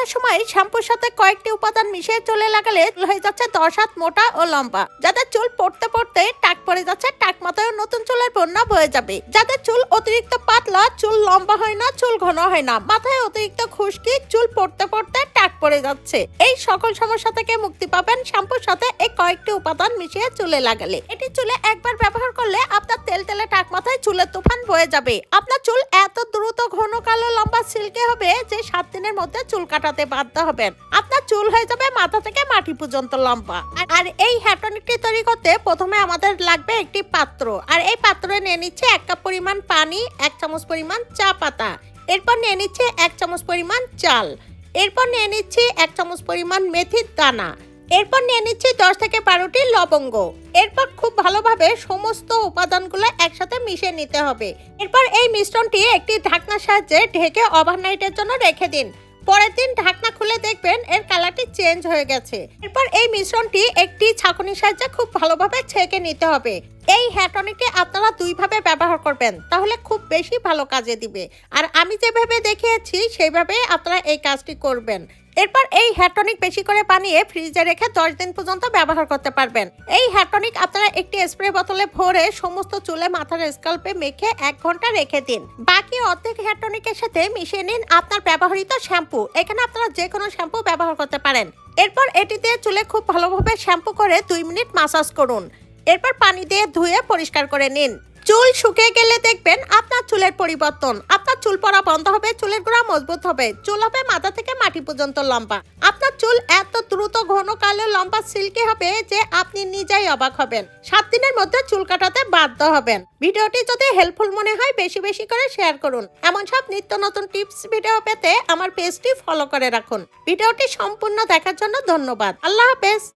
করার সময় শ্যাম্পুর সাথে কয়েকটি উপাদান মিশিয়ে চুলে লাগালে চুল হয়ে যাচ্ছে দশ হাত মোটা ও লম্বা। যাদের চুল পড়তে পড়তে টাক পড়ে যাচ্ছে, টাক মাথায় নতুন চুলের বন্যা বয়ে যাবে। যাদের চুল অতিরিক্ত পাতলা, চুল লম্বা হয় না, চুল ঘন হয় না। মাথায় অতিরিক্ত খুশকি, চুল পড়তে পড়তে টাক পড়ে যাচ্ছে। এই সকল সমস্যা থেকে মুক্তি পাবেন শ্যাম্পুর সাথে এই কয়েকটি উপাদান মিশিয়ে চুলে লাগালে। এটি চুলে একবার ব্যবহার করলে আপনার তেল তেলে টাক মাথায় চুলের তুফান বয়ে যাবে। আপনার চুল এত ঘন কালো লম্বা সিল্কে হবে যে সাত দিনের মধ্যে চুল কাটাতে বাধ্য হবেন। আপনার চুল হয়ে যাবে মাথা থেকে মাটি পর্যন্ত লম্বা। আর- এই হেয়ার টনিকটি তৈরি করতে প্রথমে আমাদের লাগবে একটি পাত্র। আর এই পাত্রে নিয়ে নিচ্ছে এক কাপ পরিমাণ পানি, এক চামচ পরিমাণ চা পাতা। এরপর নিয়ে নিচ্ছে এক চামচ পরিমাণ চাল। এরপর নিয়ে নিচ্ছি এক চামচ পরিমাণ মেথির দানা। এরপর নিয়ে নিচ্ছি দশ থেকে বারোটি লবঙ্গ। এরপর খুব ভালোভাবে সমস্ত উপাদানগুলো একসাথে মিশিয়ে নিতে হবে। এরপর এই মিশ্রণটি একটি ঢাকনার সাহায্যে ঢেকে ওভারনাইটের জন্য রেখে দিন। পরের দিন ঢাকনা খুলে দেখবেন এর কালারটি চেঞ্জ হয়ে গেছে। এরপর এই মিশ্রণটি একটি ছাঁকনির সাহায্যে খুব ভালোভাবে ছেঁকে নিতে হবে। এই টনিকটি আপনারা দুইভাবে ব্যবহার করবেন, তাহলে খুব বেশি ভালো কাজে দিবে। আর আমি যেভাবে দেখিয়েছি, সেইভাবে আপনারা এই কাজটি করবেন। এরপর এই হেয়ার টনিক বেশি করে বানিয়ে ফ্রিজে রেখে দশ দিন পর্যন্ত ব্যবহার করতে পারবেন। এই হেয়ার টনিক আপনারা একটি স্প্রে বোতলে ভরে সমস্ত চুলে, মাথার স্কাল্পে মেখে এক ঘণ্টা রেখে দিন। বাকি অর্ধেক হেয়ার টনিকের সাথে মিশিয়ে নিন আপনার ব্যবহৃত শ্যাম্পু। এখানে আপনারা যে কোনো শ্যাম্পু ব্যবহার করতে পারেন। এরপর এটিতে চুলে খুব ভালোভাবে শ্যাম্পু করে দুই মিনিট মাসাজ করুন। এরপর পানি দিয়ে ধুয়ে পরিষ্কার করে নিন। চুল শুকিয়ে গেলে দেখবেন আপনার চুলের পরিবর্তন। আপনার চুল পড়া বন্ধ হবে, চুলের গোড়া মজবুত হবে। চুল হবে মাথা থেকে মাটি পর্যন্ত লম্বা। আপনার চুল এত দ্রুত ঘন কালো লম্বা সিল্কি হবে যে আপনি নিজেই অবাক হবেন। সাত দিনের মধ্যে চুল কাটাতে বাধ্য হবেন। ভিডিওটি যদি হেল্পফুল মনে হয়, বেশি বেশি করে শেয়ার করুন। এমন সব নিত্য নতুন টিপস ভিডিও পেতে আমার পেজটি ফলো করে রাখুন। ভিডিওটি সম্পূর্ণ দেখার জন্য ধন্যবাদ। আল্লাহ হাফেজ।